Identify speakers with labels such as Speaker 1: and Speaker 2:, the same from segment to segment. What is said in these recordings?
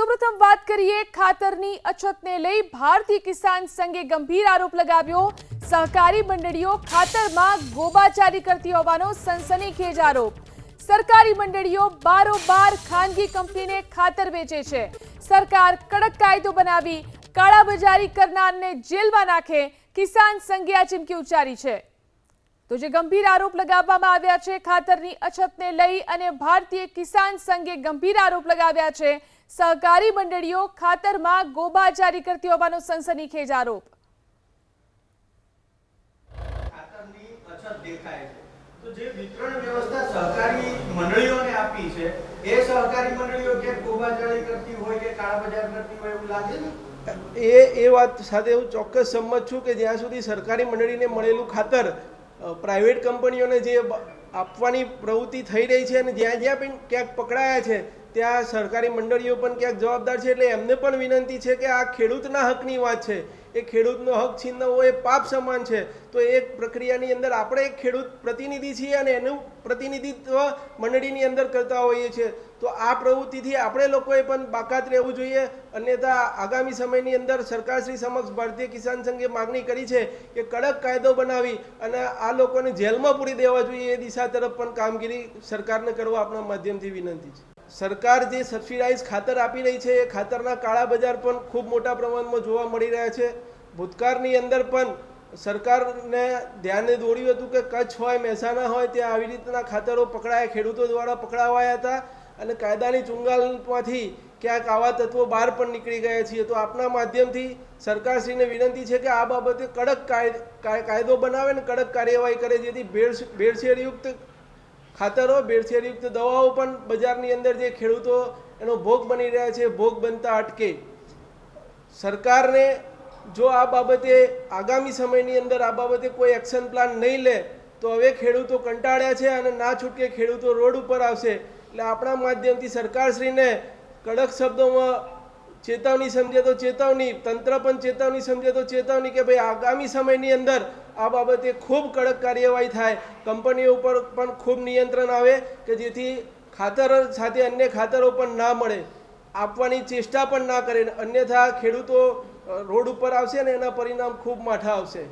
Speaker 1: સૌપ્રથમ વાત કરીએ ખાતરની અછતને લઈ ભારતીય કિસાન સંઘે ગંભીર આરોપ લગાવ્યો. સહકારી મંડળીઓ ખાતરમાં ગોબાચારી કરતી હોવાનો સનસનીખેજ આરોપ. સરકારી મંડળીઓ બારોબાર ખાનગી કંપનીને ખાતર વેચે છે. સરકાર કડક કાયદો બનાવી કાળાબજારી કરનારને જેલમાં નાખે કિસાન સંઘે આ ચીમકી ઉચ્ચારી છે. તો જે ગંભીર આરોપ લગાવવામાં આવ્યા છે ખાતરની અછતને લઈ અને ભારતીય કિસાન સંઘે ગંભીર આરોપ લગાવ્યા છે સહકારી મંડળીઓ ખાતરમાં ગોબાચારી કરતી હોવાનો સનસનીખેજ આરોપ.
Speaker 2: ખાતરની દેખાય છે. તો જે વિતરણ વ્યવસ્થા સહકારી મંડળીઓને આપી છે એ સહકારી મંડળીઓ કે ગોબાચારી કરતી હોય કે કાળા બજાર કરતી હોય એવું લાગે ને
Speaker 3: એ એ વાત સાથે હું ચોક્કસ સંમત છું કે જ્યાં સુધી સરકારી મંડળીને મળેલું ખાતર પ્રાઇવેટ કંપનીઓને જે આપવાની પ્રવૃત્તિ થઈ રહી છે અને જ્યાં જ્યાં પણ ક્યાંક પકડાયા છે ત્યાં સરકારી મંડળીઓ પણ ક્યાંક જવાબદાર છે એટલે એમને પણ વિનંતી છે કે આ ખેડૂતના હકની વાત છે. એ ખેડૂતનો હક છીનવો એ પાપ સમાન છે. તો એ પ્રક્રિયાની અંદર આપણે એક ખેડૂત પ્રતિનિધિ છીએ અને એનું પ્રતિનિધિત્વ મંડળીની અંદર કરતા હોઈએ છીએ. તો આ પ્રવૃત્તિથી આપણે લોકોએ પણ બાકાત રહેવું જોઈએ. અન્યથા આગામી સમયની અંદર સરકારશ્રી સમક્ષ ભારતીય કિસાન સંઘે માગણી કરી છે કે કડક કાયદો બનાવી અને આ લોકોને જેલમાં પૂરી દેવા જોઈએ એ દિશા તરફ પણ કામગીરી સરકારને કરવા આપણા માધ્યમથી વિનંતી છે. સરકાર જે સબસિડાઇઝ ખાતર આપી રહી છે, એ ખાતરના કાળા બજાર પણ ખૂબ મોટા પ્રમાણમાં જોવા મળી રહ્યા છે. ભૂતકાળની અંદર પણ સરકારને ધ્યાને દોર્યું હતું કે કચ્છ હોય, મહેસાણા હોય, ત્યાં આવી રીતના ખાતરો પકડાયા, ખેડૂતો દ્વારા પકડાવાયા હતા અને કાયદાની ચુંગાલમાંથી ક્યાંક આવા તત્વો બહાર પણ નીકળી ગયા છીએ. તો આપના માધ્યમથી સરકારશ્રીને વિનંતી છે કે આ બાબતે કડક કાય- કાય- કાયદો બનાવે અને કડક કાર્યવાહી કરે, જેથી ભેળ ભેળસેળયુક્ત ખાતરો ભેળસેળયુક્ત દવાઓ પણ બજારની અંદર જે ખેડૂતો એનો ભોગ બની રહ્યા છે, ભોગ બનતા અટકે. સરકારને જો આ બાબતે આગામી સમયની અંદર આ બાબતે કોઈ એક્શન પ્લાન નહીં લે, તો હવે ખેડૂતો કંટાળ્યા છે અને ના છૂટકે ખેડૂતો રોડ ઉપર આવશે. એટલે આપણા માધ્યમથી સરકારશ્રીને કડક શબ્દોમાં ચેતવણી સમજે તો ચેતવણી, તંત્ર પણ ચેતવણી સમજે તો ચેતવણી કે ભાઈ આગામી સમયની અંદર આ બાબતે ખૂબ કડક કાર્યવાહી થાય. કંપનીઓ ઉપર પણ ખૂબ નિયંત્રણ આવે કે જેથી ખાતર સાથે અન્ય ખાતરો પણ ના મળે. આપવાની ચેષ્ટા પણ ના કરે અન્યથા ખેડૂતો રોડ ઉપર આવશે અને એના પરિણામ ખૂબ માઠા આવશે.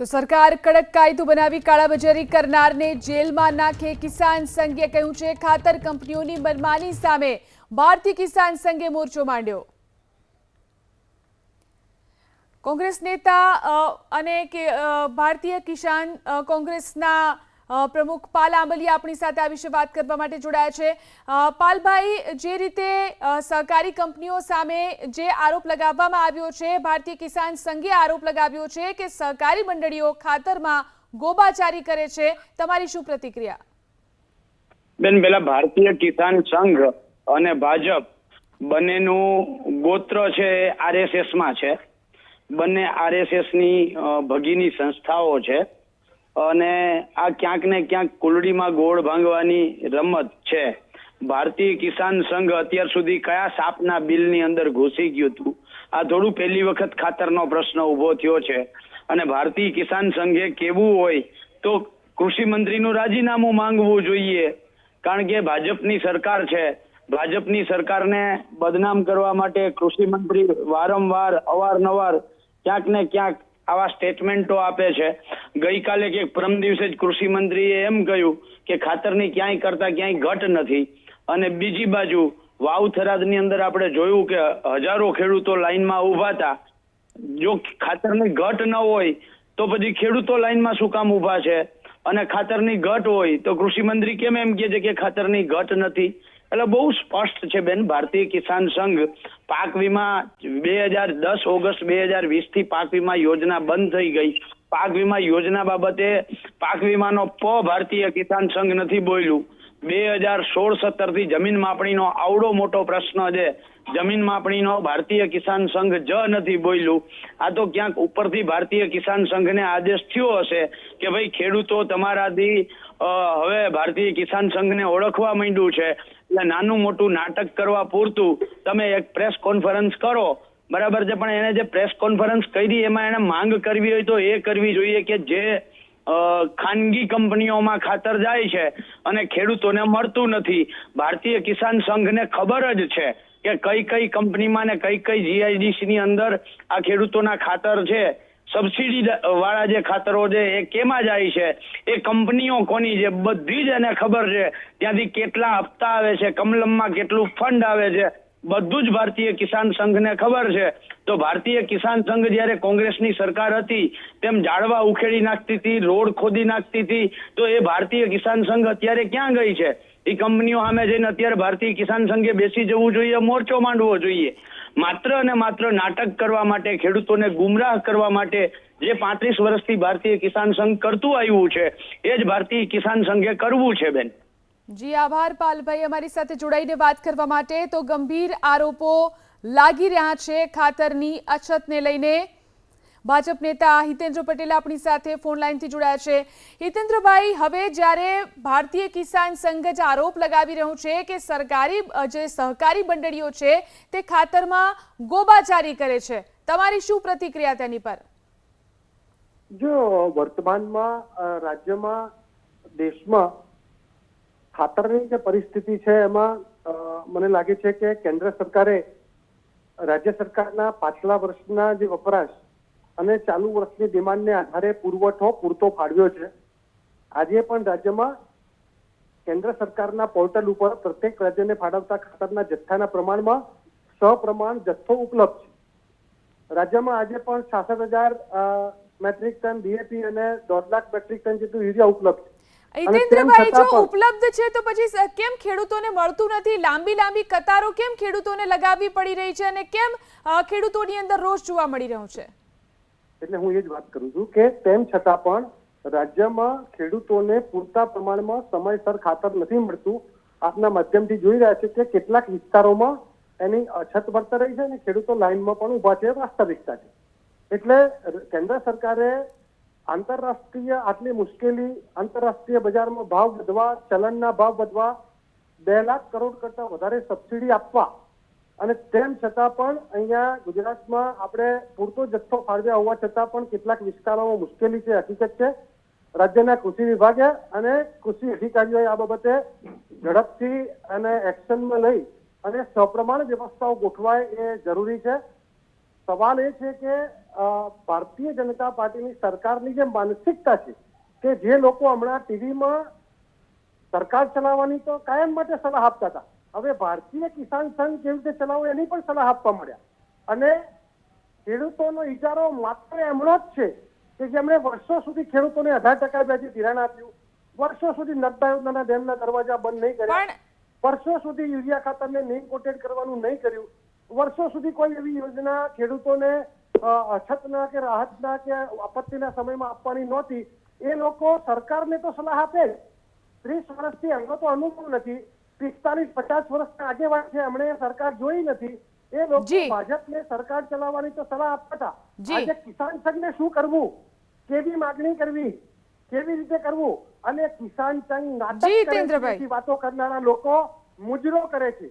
Speaker 1: તો સરકાર કડક કાયદો બનાવી કાળાબજારી કરનારને જેલમાં નાખે કિસાન સંઘે કહ્યું છે, ખાતર કંપનીઓની મનમાની સામે ભારતીય કિસાન સંઘે મોરચો માંડ્યો. કોંગ્રેસ નેતા અને કે ભારતીય કિસાન કોંગ્રેસના પ્રમુખ પાલ આંબલિયા આપણી સાથે આ વિશે વાત કરવા માટે જોડાયા છે. પાલભાઈ, જે રીતે સહકારી કંપનીઓ સામે જે આરોપ લગાવવામાં આવ્યો છે, ભારતીય કિસાન સંઘે આરોપ લગાવ્યો છે કે સહકારી મંડળીઓ ખાતરમાં ગોબાચારી કરે છે, તમારી શું પ્રતિક્રિયા?
Speaker 4: બેન, પેલા ભારતીય કિસાન સંઘ અને ભાજપ બંનેનું ગોત્ર છે, આરએસએસમાં છે. બંને આરએસએસની ભગીની સંસ્થાઓ છે. અને આ ક્યાંક ને ક્યાંક કુલડીમાં ગોળ ભાંગવાની રમત છે. ભારતીય કિસાન સંઘ અત્યાર સુધી કયા સાપના બિલની અંદર ઘૂસી ગયું હતું? આ થોડું પહેલી વખત ખાતરનો પ્રશ્ન ઊભો થયો છે. અને ભારતીય કિસાન સંઘે કેવું હોય તો કૃષિ મંત્રીનું રાજીનામું માંગવું જોઈએ. કારણ કે ભાજપની સરકાર છે. ભાજપની સરકારને બદનામ કરવા માટે કૃષિ મંત્રી વારંવાર, અવારનવાર ક્યાંક ને ક્યાંક આવા સ્ટેટમેન્ટો આપે છે. ગઈકાલે કે પરમ દિવસે જ કૃષિ મંત્રીએ એમ કહ્યું કે ખાતરની ક્યાંય કરતા ક્યાંય ઘટ નથી. અને બીજી બાજુ, વાવ થરાદની અંદર આપણે જોયું કે હજારો ખેડૂતો લાઈનમાં ઊભા હતા. જો ખાતરની ઘટ ન હોય, તો પછી ખેડૂતો લાઈનમાં શું કામ ઊભા છે? અને ખાતરની ઘટ હોય, તો કૃષિ મંત્રી કેમ એમ કહે છે કે ખાતરની ઘટ નથી? એટલે બહુ સ્પષ્ટ છે બેન, ભારતીય કિસાન સંઘ પાક વીમા બે હજાર દસ ઓગસ્ટ બે હજાર વીસથી પાક વીમા યોજના બંધ થઈ ગઈ. પાક વીમા યોજના બાબતે પાક વીમાનો પ ભારતીય કિસાન સંઘ નથી બોલ્યું બે હજાર સોળ સત્તરથી જમીન માપણીનો આવડો મોટો પ્રશ્ન છે. જમીન માપણીનો ભારતીય કિસાન સંઘ જ નથી બોલ્યું આ તો ક્યાંક ઉપરથી ભારતીય કિસાન સંઘને આદેશ થયો હશે કે ભાઈ ખેડૂતો તમારાથી હવે ભારતીય કિસાન સંઘને ઓળખવા માંડ્યું છે. એટલે નાનું મોટું નાટક કરવા પૂરતું તમે એક પ્રેસ કોન્ફરન્સ કરો. બરાબર છે, પણ એને જે પ્રેસ કોન્ફરન્સ કરી, એમાં એને માંગ કરવી હોય તો એ કરવી જોઈએ કે જે ખાનગી કંપનીઓમાં ખાતર જાય છે અને ખેડૂતોને મળતું નથી. ભારતીય કિસાન સંઘને ખબર જ છે કે કઈ કઈ કંપનીમાં ને કઈ કઈ જીઆઈડીસી ની અંદર આ ખેડૂતોના ખાતર છે. સબસિડી વાળા જે ખાતરો છે એ કેમાં જાય છે? એ કંપનીઓ કોની છે? બધી જ એને ખબર છે. ત્યાંથી કેટલા હપ્તા આવે છે? કમલમમાં કેટલું ફંડ આવે છે? બધું જ ભારતીય કિસાન સંઘને ખબર છે. તો ભારતીય કિસાન સંઘ જ્યારે કોંગ્રેસની સરકાર હતી, તેમ જાળવા ઉખેડી નાખતી હતી, રોડ ખોદી નાખતી હતી, તો એ ભારતીય કિસાન સંઘ અત્યારે ક્યાં ગઈ છે? એ કંપનીઓ સામે જઈને અત્યારે ભારતીય કિસાન સંઘે બેસી જવું જોઈએ, મોરચો માંડવો જોઈએ. માત્ર અને માત્ર નાટક કરવા માટે, ખેડૂતોને ગુમરાહ કરવા માટે જે પાંત્રીસ વર્ષથી ભારતીય કિસાન સંઘ કરતું આવ્યું છે, એ જ ભારતીય કિસાન સંઘે કરવું છે, બેન.
Speaker 1: જી, આભાર, પાલભાઈ. અમારી સાથે જોડાઈને વાત કરવા માટે તો ગંભીર આરોપો લાગી રહ્યા છે ખાતરની અછતને લઈને. ભાજપ નેતા હિતેન્દ્ર પટેલ આપણી સાથે ફોન લાઈનથી જોડાયા છે. હિતેન્દ્રભાઈ, હવે જ્યારે ભારતીય કિસાન સંઘ જ આરોપ લગાવી રહ્યું છે કે સરકારી જે સહકારી મંડળીઓ છે તે ખાતરમાં ગોબાચારી કરે છે. તમારી શું પ્રતિક્રિયા તેની પર?
Speaker 5: જો વર્તમાનમાં રાજ્યમાં, દેશમાં ખાતરની જે પરિસ્થિતિ છે એમાં મને લાગે છે કે કેન્દ્ર સરકારે રાજ્ય સરકારના પાછલા વર્ષના જે વપરાશ અને ચાલુ વર્ષની ડિમાન્ડને આધારે પુરવઠો પૂરતો ફાળવ્યો છે. આજે પણ રાજ્યમાં કેન્દ્ર સરકારના પોર્ટલ ઉપર પ્રત્યેક રાજ્યને ફાળવતા ખાતરના જથ્થાના પ્રમાણમાં સપ્રમાણ જથ્થો ઉપલબ્ધ છે. રાજ્યમાં આજે પણ છાસઠ હજાર મેટ્રિક ટન ડીએપી અને દોઢ લાખ મેટ્રિક ટન જેટલું યુરિયા ઉપલબ્ધ છે.
Speaker 1: હિતેન્દ્રભાઈ જો ઉપલબ્ધ છે તો પછી કેમ ખેડૂતોને મળતું નથી? લાંબી લાંબી કતારો કેમ ખેડૂતોને લગાવવી પડી રહી છે? અને કેમ ખેડૂતોની અંદર રોષ જોવા મળી રહ્યો છે?
Speaker 5: એટલે હું એ જ વાત કરું છું કે તેમ છતાં પણ રાજ્યમાં ખેડૂતોને પૂરતા પ્રમાણમાં સમયસર ખાતર નથી મળતું. આપના માધ્યમથી જોઈ રહ્યા છે કે કેટલાક વિસ્તારોમાં એની અછત વર્તા રહી છે અને ખેડૂતો લાઇનમાં પણ ઊભા છે વાસ્તવિકતા છે. એટલે કેન્દ્ર સરકારે આંતરરાષ્ટ્રીય આટલી મુશ્કેલી, આંતરરાષ્ટ્રીય બજારમાં ભાવ વધવા ચલણના ભાવ વધવા, બે લાખ કરોડ કરતા વધારે સબસિડી આપવા અને તેમ છતાં પણ અહીંયા ગુજરાતમાં આપણે પૂરતો જથ્થો ફાળવ્યા હોવા છતાં પણ કેટલાક વિસ્તારોમાં મુશ્કેલી છે, હકીકત છે. રાજ્યના કૃષિ વિભાગે અને કૃષિ અધિકારીઓએ આ બાબતે ઝડપથી અને એક્શનમાં લઈ અને સપ્રમાણ વ્યવસ્થાઓ ગોઠવાય એ જરૂરી છે. સવાલ એ છે કે ભારતીય જનતા પાર્ટીની સરકારની જે માનસિકતા છે કે જે લોકો હમણાં ટીવીમાં સરકાર ચલાવવાની તો કાયમ માટે સલાહ આપતા હતા હવે ભારતીય કિસાન સંઘ કેવી રીતે ચલાવવો એની પણ સલાહ આપવા મળ્યા. અને ખેડૂતોનો ઇજારો માત્ર એમનો જ છે કે જેમણે વર્ષો સુધી ખેડૂતોને અઢાર ટકા વ્યાજે ધિરાણ આપ્યું. વર્ષો સુધી નર્મદા યોજનાના ડેમના દરવાજા બંધ નહીં કર્યા. વર્ષો સુધી યુરિયા ખાતરને નહીં કોટેડ કરવાનું નહીં કર્યું. વર્ષો સુધી કોઈ એવી યોજના ખેડૂતોને અછતના કે રાહતના કે આપત્તિના સમયમાં આપવાની નહોતી. એ લોકો સરકારને તો સલાહ આપે. ત્રીસ વર્ષથી એમનો તો અનુભવ નથી. પિસ્તાલીસ પચાસ વર્ષના આગેવાન છે. એમણે સરકાર જોઈ નથી. એ લોકો ભાજપને સરકાર ચલાવવાની તો સલાહ આપતા આજે કિસાન સંઘને શું કરવું? કેવી માગણી કરવી? કેવી રીતે કરવું? અને કિસાન સંઘ નાટક વાતો કરનારા લોકો મુજરો કરે છે.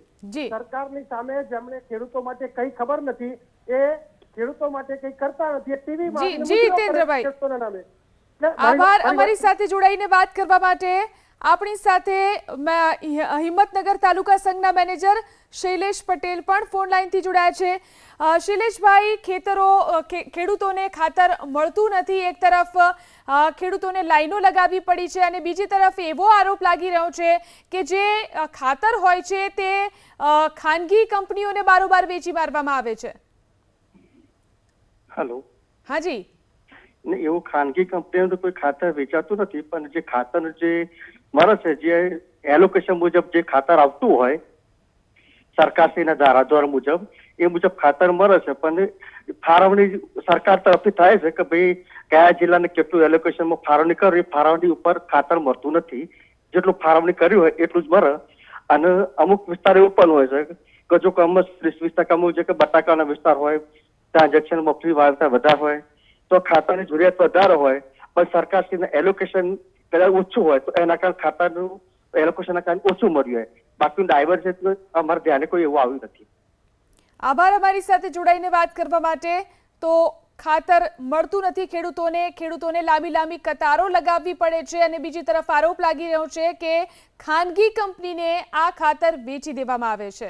Speaker 5: સરકારની સામે જેમને ખેડૂતો માટે કઈ ખબર નથી એ ખેડૂતો માટે કઈ કરતા નથી. એ ટીવી
Speaker 1: જી, તેન્દ્રભાઈ. આભાર. અમારી સાથે જોડાઈને વાત કરવા માટે આપણી સાથે હિંમતનગર તાલુકા સંઘના મેનેજર શૈલેષ પટેલ પણ ફોન લાઈનથી જોડાયા છે. શૈલેષભાઈ ખેતરો ખેડૂતોને ખાતર મળતું નથી. એક તરફ ખેડૂતોને લાઈનો લગાવવી પડી છે અને બીજી તરફ એવો આરોપ લાગી રહ્યો છે કે જે ખાતર હોય છે તે ખાનગી કંપનીઓને બારોબાર વેચી મારવામાં આવે છે.
Speaker 6: હેલો
Speaker 1: હાજી
Speaker 6: એવું ખાનગી કંપનીઓનું કોઈ ખાતર વેચાતું નથી પણ જે ખાતર જે છે જે એલોકેશન મુજબ જે ખાતર આવતું હોય, સરકારશ્રીના ધારાધોરણ મુજબ, એ મુજબ ખાતર મળે છે. પણ ફાળવણી સરકાર તરફથી થાય છે કે ભાઈ કયા જિલ્લાને કેટલું એલોકેશનમાં ફાળવણી કરવી? ફાળવણી ઉપર ખાતર મળતું નથી. જેટલું ફાળવણી કર્યું હોય એટલું જ મળે. અને અમુક વિસ્તાર એવું પણ હોય છે કે જો કમસ ત્રીસ વીસ ટકા અમુક જે કે બટાકાનો વિસ્તાર હોય ટ્રાન્ઝેક્શન મફલી વાવતા વધારે હોય, તો ખાતાની જરૂરિયાત વધારે હોય. પણ સરકારશ્રીના એલોકેશન કદાચ ઓછું હોય, તો એના કારણે ખાતાનું એલોકેશનના કારણે ઓછું મળ્યું હોય. બાકી ડાયવર્જન અમારા ધ્યાને કોઈ એવું આવ્યું નથી.
Speaker 1: આભાર અમારી સાથે જોડાઈને વાત કરવા માટે. તો ખાતર મળતું નથી ખેડૂતોને ખેડૂતોને લાંબી લાંબી કતારો લગાવવી પડે છે અને બીજી તરફ આરોપ લાગી રહ્યો છે કે ખાનગી કંપનીને આ ખાતર વેચી દેવામાં આવે છે.